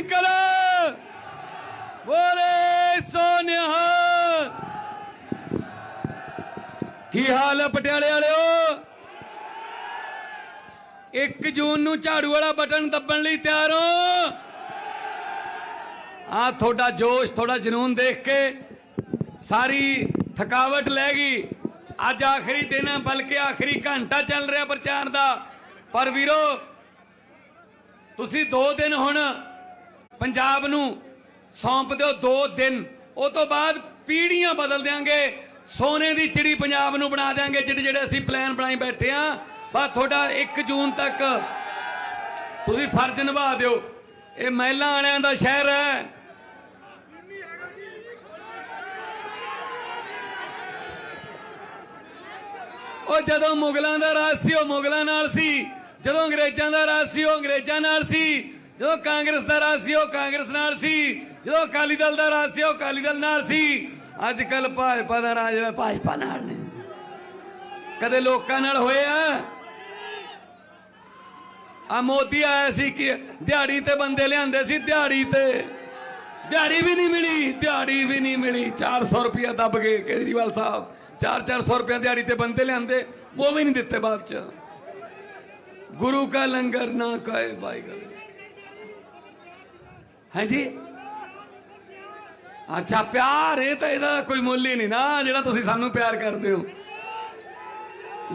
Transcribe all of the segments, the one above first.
ਇਨਕਲਾਬ ਬੋਲੇ ਸੋਨਿਹਾਲ ਕੀ ਹਾਲ ਹੈ ਪਟਿਆਲੇ ਵਾਲਿਓ? 1 ਜੂਨ ਨੂੰ ਝਾੜੂ ਵਾਲਾ ਬਟਨ ਦੱਬਣ ਲਈ ਤਿਆਰ ਹੋ। ਆ ਤੁਹਾਡਾ ਜੋਸ਼, ਤੁਹਾਡਾ ਜਨੂਨ ਦੇਖ ਕੇ ਸਾਰੀ ਥਕਾਵਟ ਲੈ ਗਈ। ਅੱਜ ਆਖਰੀ ਦਿਨ ਹੈ ਬਲਕਿ ਆਖਰੀ ਘੰਟਾ ਚੱਲ ਰਿਹਾ ਪ੍ਰਚਾਰ ਦਾ। ਪਰ ਵੀਰੋ, ਤੁਸੀਂ 2 ਦਿਨ ਹੁਣ ਪੰਜਾਬ ਨੂੰ ਸੌਂਪ ਦਿਓ 2 ਦਿਨ। ਉਹ ਤੋਂ ਬਾਅਦ ਪੀੜੀਆਂ ਬਦਲ ਦਿਆਂਗੇ। ਸੋਨੇ ਦੀ ਚਿੜੀ ਪੰਜਾਬ ਨੂੰ ਬਣਾ ਦਿਆਂਗੇ, ਜਿਹੜੇ ਜਿਹੜੇ ਅਸੀਂ ਪਲਾਨ ਬਣਾਈ ਬੈਠੇ ਆ। ਬਸ ਤੁਹਾਡਾ 1 ਜੂਨ ਤੱਕ ਤੁਸੀਂ ਫਰਜ਼ ਨਿਭਾ ਦਿਓ। ਇਹ ਮਹਿਲਾ ਵਾਲਿਆਂ ਦਾ ਸ਼ਹਿਰ ਹੈ। ਉਹ ਜਦੋਂ ਮੁਗਲਾਂ ਦਾ ਰਾਜ ਸੀ, ਉਹ ਮੁਗਲਾਂ ਨਾਲ ਸੀ। ਜਦੋਂ ਅੰਗਰੇਜ਼ਾਂ ਦਾ ਰਾਜ ਸੀ, ਉਹ ਅੰਗਰੇਜ਼ਾਂ ਨਾਲ ਸੀ। ਜਦੋਂ ਕਾਂਗਰਸ ਦਾ ਰਾਜ ਸੀ, ਉਹ ਕਾਂਗਰਸ ਨਾਲ ਸੀ। ਜਦੋਂ ਅਕਾਲੀ ਦਲ ਦਾ ਰਾਜ ਸੀ, ਉਹ ਅਕਾਲੀ ਦਲ ਨਾਲ ਸੀ। ਅੱਜ ਕੱਲ ਭਾਜਪਾ ਦਾ ਰਾਜ ਹੈ ਭਾਜਪਾ ਨਾਲ। ਨੇ ਕਦੇ ਲੋਕਾਂ ਨਾਲ ਹੋਇਆ? ਆ ਮੋਦੀ ਆਇਆ ਸੀ ਕਿ ਦਿਹਾੜੀ ਤੇ ਬੰਦੇ ਲਿਆਂਦੇ ਸੀ, ਦਿਹਾੜੀ ਤੇ। ਦਿਹਾੜੀ ਵੀ ਨਹੀਂ ਮਿਲੀ, ਦਿਹਾੜੀ ਵੀ ਨਹੀਂ ਮਿਲੀ। 400 ਰੁਪਇਆ ਦੱਬ ਗਏ ਕੇਜਰੀਵਾਲ ਸਾਹਿਬ। 4-400 ਰੁਪਇਆ ਦਿਹਾੜੀ ਤੇ ਬੰਦੇ ਲਿਆਂਦੇ, ਉਹ ਵੀ ਨਹੀਂ ਦਿੱਤੇ ਬਾਅਦ ਚ। ਗੁਰੂ ਕਾ ਲੰਗਰ ਨਾ ਕਹੇ ਭਾਈ ਗੱਲ। ਹੈ ਅੱਛਾ, ਪਿਆਰ, ਇਹ ਤਾਂ ਇਹਦਾ ਕੋਈ ਮੁੱਲ ਹੀ ਨਹੀਂ ਨਾ, ਜਿਹੜਾ ਤੁਸੀਂ ਸਾਨੂੰ ਪਿਆਰ ਕਰਦੇ ਹੋ।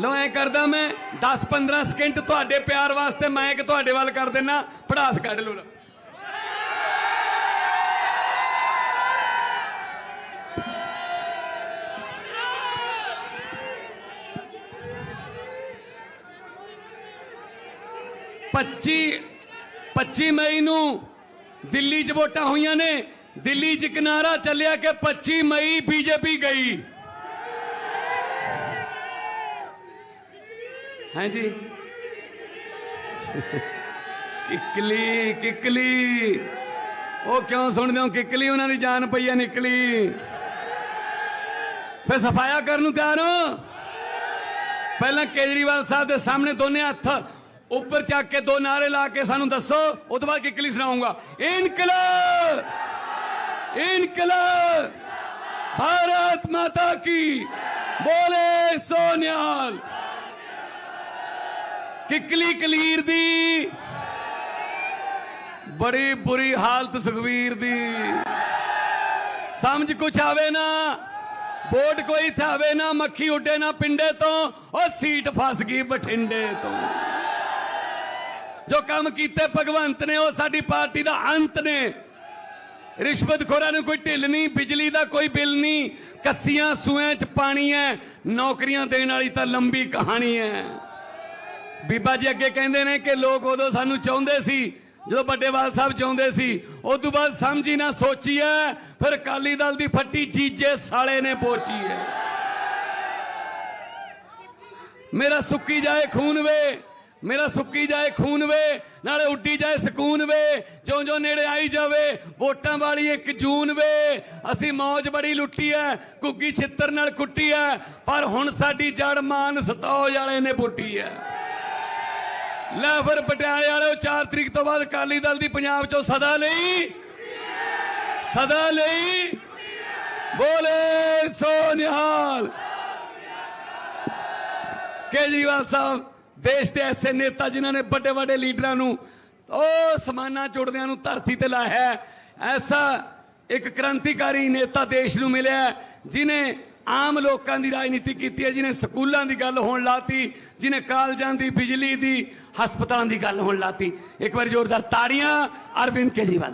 ਲੋ ਐ ਕਰਦਾ ਮੈਂ 10-15 ਸਕਿੰਟ ਤੁਹਾਡੇ ਪਿਆਰ ਵਾਸਤੇ ਮੈਂ ਇੱਕ ਤੁਹਾਡੇ ਵੱਲ ਕਰ ਦੇਣਾ ਪੜਾਸ ਕੱਢ ਲਓ ਪੱਚੀ 25 ਮਈ ਨੂੰ ਦਿੱਲੀ 'ਚ ਵੋਟਾਂ ਹੋਈਆਂ ਨੇ। ਦਿੱਲੀ 'ਚ ਕਿਨਾਰਾ ਚੱਲਿਆ ਕਿ 25 ਮਈ ਬੀਜੇਪੀ ਗਈ। ਹਾਂਜੀ। ਕਿਕਲੀ ਕਿਕਲੀ। ਉਹ ਕਿਉਂ ਸੁਣਦੇ ਹੋ? ਕਿਕਲੀ ਉਹਨਾਂ ਦੀ ਜਾਨ ਪਈ ਹੈ ਨਿਕਲੀ। ਫਿਰ ਸਫਾਇਆ ਕਰਨ ਨੂੰ ਤਿਆਰ ਹੋ। ਪਹਿਲਾਂ ਕੇਜਰੀਵਾਲ ਸਾਹਿਬ ਦੇ ਸਾਹਮਣੇ ਦੋਨੇ ਹੱਥ ਉੱਪਰ ਚੱਕ ਕੇ ਦੋ ਨਾਰੇ ਲਾ ਕੇ ਸਾਨੂੰ ਦੱਸੋ ਉਸ ਤੋਂ ਬਾਅਦ ਕਿੱਕਲੀ ਸੁਣਾਉਂਗਾ। ਇਨਕਲਾਬ! ਇਨਕਲਾਬ! ਭਾਰਤ ਮਾਤਾ ਕੀ! ਬੋਲੇ ਸੋਨਿਆਲ! ਕਿੱਕਲੀ ਕਲੀਰ ਦੀ, ਬੜੀ ਬੁਰੀ ਹਾਲਤ ਸੁਖਵੀਰ ਦੀ। ਸਮਝ ਕੁਛ ਆਵੇ ਨਾ, ਵੋਟ ਕੋਈ ਥਾਵੇ ਨਾ, ਮੱਖੀ ਉੱਡੇ ਨਾ ਪਿੰਡੇ ਤੋਂ, ਉਹ ਸੀਟ ਫਸ ਗਈ ਬਠਿੰਡੇ ਤੋਂ। ਜੋ ਕੰਮ ਕੀਤੇ ਭਗਵੰਤ ਨੇ, ਉਹ ਸਾਡੀ ਪਾਰਟੀ ਦਾ ਅੰਤ ਨੇ। ਰਿਸ਼ਵਤਖੋਰਾਂ ਨੂੰ ਕੋਈ ਢਿੱਲ ਨਹੀਂ, ਬਿਜਲੀ ਦਾ ਕੋਈ ਬਿੱਲ ਨਹੀਂ, ਕੱਸੀਆਂ ਸੂਆਂ 'ਚ ਪਾਣੀ ਹੈ ਨੌਕਰੀਆਂ ਦੇਣ ਵਾਲੀ ਤਾਂ ਲੰਬੀ ਕਹਾਣੀ ਹੈ ਬੀਬਾ ਜੀ ਅੱਗੇ ਕਹਿੰਦੇ ਨੇ ਕਿ ਲੋਕ ਉਦੋਂ ਸਾਨੂੰ ਚਾਹੁੰਦੇ ਸੀ, ਜਦੋਂ ਵੱਡੇਵਾਲ ਸਾਹਿਬ ਚਾਹੁੰਦੇ ਸੀ, ਉਸ ਤੋਂ ਬਾਅਦ ਸਮਝੀ ਨਾ ਸੋਚੀ ਐ ਫਿਰ ਅਕਾਲੀ ਦਲ ਦੀ ਫੱਟੀ ਜੀਜੇ ਸਾਲੇ ਨੇ ਪੋਚੀ ਐ। ਮੇਰਾ ਸੁੱਕੀ ਜਾਏ ਖੂਨ ਵੇ ਮੇਰਾ ਸੁੱਕੀ ਜਾਏ ਖੂਨ ਵੇ, ਨਾਲੇ ਉੱਡੀ ਜਾਏ ਸਕੂਨ ਵੇ ਜਿਉਂ ਜਿਉਂ ਨੇੜੇ ਆਈ ਜਾਵੇ, ਵੋਟਾਂ ਵਾਲੀ ਇੱਕ ਜੂਨ ਵੇ। ਅਸੀਂ ਮੌਜ ਬੜੀ ਲੁੱਟੀ ਐ ਕੁੱਗੀ ਛਿੱਤਰ ਨਾਲ ਕੁੱਟੀ ਐ, ਪਰ ਹੁਣ ਸਾਡੀ ਜੜ ਮਾਨ ਸਤੌਜ ਵਾਲੇ ਨੇ ਪੁੱਟੀ ਐ। ਲੈ ਫਿਰ ਪਟਿਆਲੇ ਵਾਲਿਓ 4 ਤਰੀਕ ਤੋਂ ਬਾਅਦ ਅਕਾਲੀ ਦਲ ਦੀ ਪੰਜਾਬ ਚੋਂ ਸਦਾ ਲਈ ਸਦਾ ਲਈ, ਬੋਲੇ ਸੋਨਿਹਾਲ ਕੇਜਰੀਵਾਲ ਸਾਹਿਬ ਦੇਸ਼ ਦੇ ਐਸੇ ਨੇਤਾ ਜਿਨ੍ਹਾਂ ਨੇ ਵੱਡੇ ਵੱਡੇ ਲੀਡਰਾਂ ਨੂੰ ਉਹ ਸਮਾਨਾ ਚੁੜਦਿਆਂ ਨੂੰ ਧਰਤੀ ਤੇ ਲਾਇਆ ਐਸਾ ਇੱਕ ਕ੍ਰਾਂਤੀਕਾਰੀ ਨੇਤਾ ਦੇਸ਼ ਨੂੰ ਮਿਲਿਆ ਹੈ, ਜਿਨੇ ਆਮ ਲੋਕਾਂ ਦੀ ਰਾਜਨੀਤੀ ਕੀਤੀ ਹੈ ਜਿਨੇ ਸਕੂਲਾਂ ਦੀ ਗੱਲ ਹੋਣ ਲਾਤੀ ਜਿਨੇ ਕਾਲਜਾਂ ਦੀ ਬਿਜਲੀ ਦੀ ਹਸਪਤਾਲਾਂ ਦੀ ਗੱਲ ਹੋਣ ਲਾਤੀ। ਇੱਕ ਵਾਰ ਜ਼ੋਰਦਾਰ ਤਾੜੀਆਂ ਅਰਵਿੰਦ ਕੇਜਰੀਵਾਲ